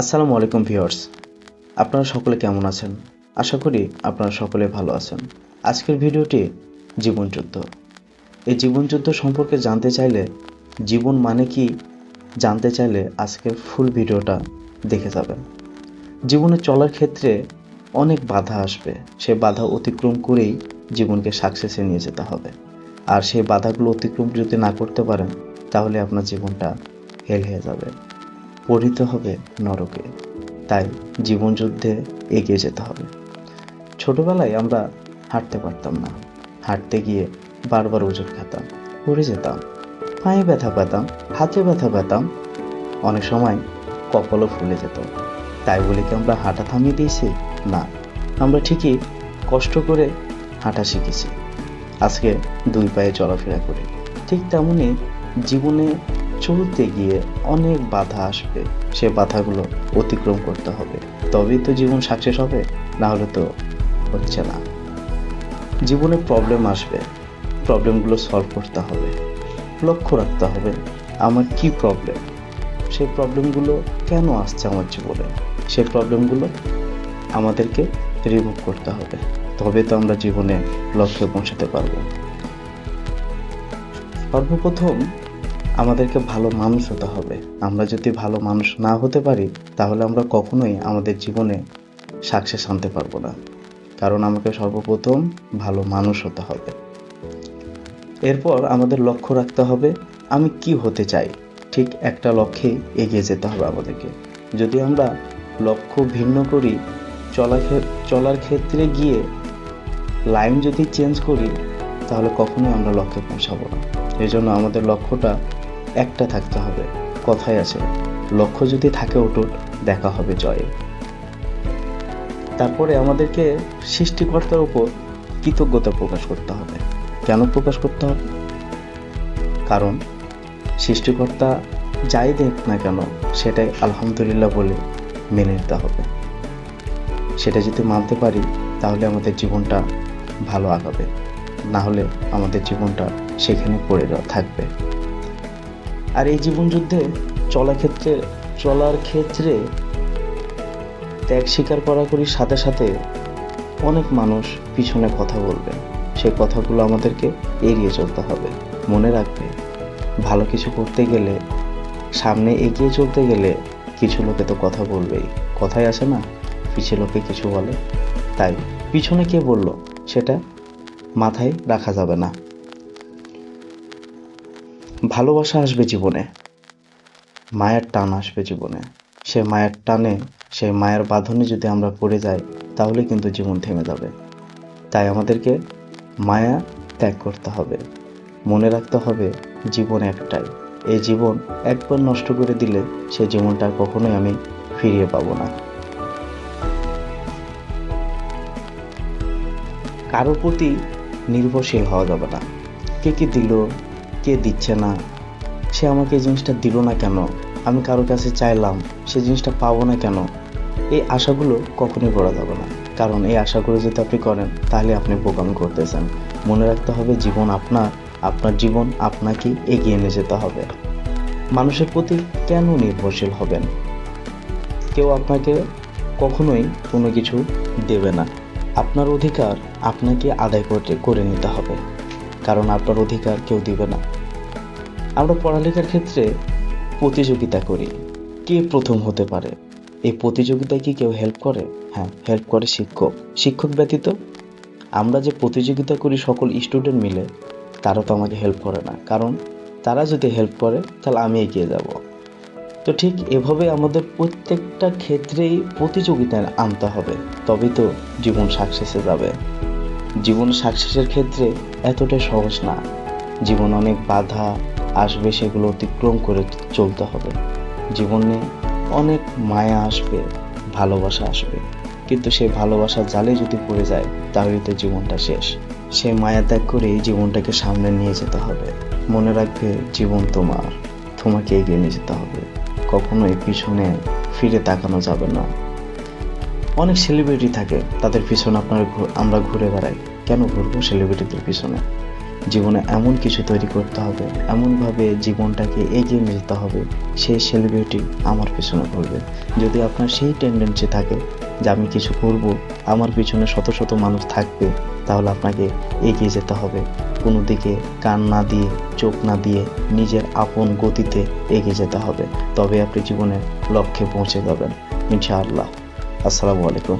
আসসালামু আলাইকুম ভিউয়ার্স। আপনারা সকলে কেমন আছেন? আশা করি আপনারা সকলে ভালো আছেন। আজকের ভিডিওটি জীবনযুদ্ধ এই জীবনযুদ্ধ সম্পর্কে জানতে চাইলে জীবন মানে কি জানতে চাইলে আজকের ফুল ভিডিওটা দেখে যাবেন। জীবনে চলার ক্ষেত্রে অনেক বাধা আসবে। সে বাধা অতিক্রম করেই জীবনকে সাকসেসে নিয়ে যেতে হবে। আর সেই বাধাগুলো অতিক্রম যদি না করতে পারেন, তাহলে আপনার জীবনটা হেল হয়ে যাবে। পড়িতে হবে নরকে। তাই জীবনযুদ্ধে এগিয়ে যেতে হবে। ছোটবেলায় আমরা হাঁটতে পারতাম না। হাঁটতে গিয়ে বারবার ওজন খেতাম, পড়ে যেতাম, পায়ে ব্যথা পেতাম, হাতে ব্যথা পেতাম, অনেক সময় কপালও ফুলে যেত। তাই বলে কি আমরা হাঁটা থামিয়ে দিয়েছি? না, আমরা ঠিকই কষ্ট করে হাঁটা শিখেছি। আজকে দুই পায়ে চলাফেরা করি। ঠিক তেমনই জীবনে চলতে গিয়ে অনেক বাধা আসবে। সে বাধাগুলো অতিক্রম করতে হবে। তবেই তো জীবন সাকসেস হবে, না হলে তো হচ্ছে না। জীবনে প্রবলেম আসবে। প্রবলেমগুলো সলভ করতে হবে। লক্ষ্য রাখতে হবে, আমার কি প্রবলেম সেই প্রবলেমগুলো কেন আসছে আমার জীবনে? সেই প্রবলেমগুলো আমাদেরকে রিমুভ করতে হবে। তবে তো আমরা জীবনে লক্ষ্যে পৌঁছাতে পারব। সর্বপ্রথম আমাদেরকে ভালো মানুষ হতে হবে। আমরা যদি ভালো মানুষ না হতে পারি, তাহলে আমরা কখনোই আমাদের জীবনে সাকসেস আনতে পারব না। কারণ আমাকে সর্বপ্রথম ভালো মানুষ হতে হবে। এরপর আমাদের লক্ষ্য রাখতে হবে, আমি কি হতে চাই? ঠিক একটা লক্ষ্যে এগিয়ে যেতে হবে আমাদেরকে। যদি আমরা লক্ষ্য ভিন্ন করি চলা চলার ক্ষেত্রে গিয়ে লাইন যদি চেঞ্জ করি, তাহলে কখনোই আমরা লক্ষ্যে পৌঁছাবো না। এই জন্য আমাদের লক্ষ্যটা একটা থাকতে হবে। কথাই আছে, লক্ষ্য যদি থাকে অটুট, দেখা হবে জয়ে। তারপরে আমাদেরকে সৃষ্টিকর্তার উপর কৃতজ্ঞতা প্রকাশ করতে হবে। কেন প্রকাশ করতে হবে? কারণ সৃষ্টিকর্তা যাই দেখ না কেন, সেটাই আলহামদুলিল্লাহ বলে মেনে নিতে হবে। সেটা যদি মানতে পারি, তাহলে আমাদের জীবনটা ভালো আগাবে। না হলে আমাদের জীবনটা সেখানে পড়ে থাকবে। আর এই জীবন যুদ্ধে চলা ক্ষেত্রে, চলার ক্ষেত্রে ত্যাগ স্বীকার করাকরির সাথে সাথে অনেক মানুষ পিছনে কথা বলবে। সেই কথাগুলো আমাদেরকে এড়িয়ে চলতে হবে। মনে রাখবে, ভালো কিছু করতে গেলে, সামনে এগিয়ে চলতে গেলে কিছু লোকে তো কথা বলবেই। কথাই আসে না পিছিয়ে লোকে কিছু বলে। তাই পিছনে কে বলল, সেটা মাথায় রাখা যাবে না। ভালোবাসা আসবে জীবনে। মায়ের টান আসবে জীবনে। সে মায়ের টানে সেই মায়ের বাঁধনে যদি আমরা পড়ে যাই, তাহলে কিন্তু জীবন থেমে যাবে। তাই আমাদেরকে মায়া ত্যাগ করতে হবে। মনে রাখতে হবে, জীবন একটাই। এই জীবন একবার নষ্ট করে দিলে সেই জীবনটা কখনোই আমি ফিরিয়ে পাবো না। কারোর প্রতি নির্ভরশীল হওয়া যাবে না। কে কি দিল কে দিচ্ছে না? সে আমাকে এই জিনিসটা দিল না কেন? আমি কারোর কাছে চাইলাম, সে জিনিসটা পাবো না কেন? এই আশাগুলো কখনোই করা যাবে না। কারণ এই আশাগুলো যদি আপনি করেন, তাহলে আপনি বোকামি করতেছেন। মনে রাখতে হবে জীবন আপনার আপনার জীবন আপনাকে এগিয়ে নিয়ে যেতে হবে। মানুষের প্রতি কেন নির্ভরশীল হবেন? কেউ আপনাকে কখনোই কোনো কিছু দেবে না। আপনার অধিকার আপনাকে আদায় করতে, করে নিতে হবে। কারণ আপনার অধিকার কেউ দিবে না। আমরা পড়ালেখার ক্ষেত্রে প্রতিযোগিতা করি। কে প্রথম হতে পারে? এই প্রতিযোগিতায় কি কেউ হেল্প করে? হ্যাঁ হেল্প করে শিক্ষক। শিক্ষক ব্যতীত আমরা যে প্রতিযোগিতা করি সকল স্টুডেন্ট মিলে, তারা তো আমাকে হেল্প করে না। কারণ তারা যদি হেল্প করে, তাহলে আমি এগিয়ে যাব। তো ঠিক এভাবে আমাদের প্রত্যেকটা ক্ষেত্রেই প্রতিযোগিতায় আনতে হবে। তবেই তো জীবন সাকসেসে যাবে। জীবন সাকসেসের ক্ষেত্রে এতটাই সহজ না। জীবন অনেক বাধা আসবে, সেগুলো অতিক্রম করে চলতে হবে। জীবনে অনেক মায়া আসবে, ভালোবাসা আসবে। কিন্তু সেই ভালোবাসা জালে যদি পড়ে যায়, তাহলে তো জীবনটা শেষ। সে মায়া ত্যাগ করেই জীবনটাকে সামনে নিয়ে যেতে হবে। মনে রাখবে জীবন তোমার, তোমাকে এগিয়ে নিয়ে যেতে হবে। কখনোই পিছনে ফিরে তাকানো যাবে না। অনেক সেলিব্রিটি থাকে, তাদের পিছনে আপনার আমরা ঘুরে বেড়াই। কেন ঘুরবো সেলিব্রিটিদের পিছনে? জীবনে এমন কিছু তৈরি করতে হবে, এমনভাবে জীবনটাকে এগিয়ে নিয়ে যেতে হবে, সেই সেলিব্রিটি আমার পেছনে ঘুরবে। যদি আপনার সেই টেন্ডেন্সি থাকে যে আমি কিছু করব, আমার পিছনে শত শত মানুষ থাকবে, তাহলে আপনাকে এগিয়ে যেতে হবে। কোনো দিকে কান না দিয়ে, চোখ না দিয়ে, নিজের আপন গতিতে এগিয়ে যেতে হবে। তবে আপনি জীবনের লক্ষ্যে পৌঁছে যাবেন। ইনশাআল্লাহ। আসসালামু আলাইকুম।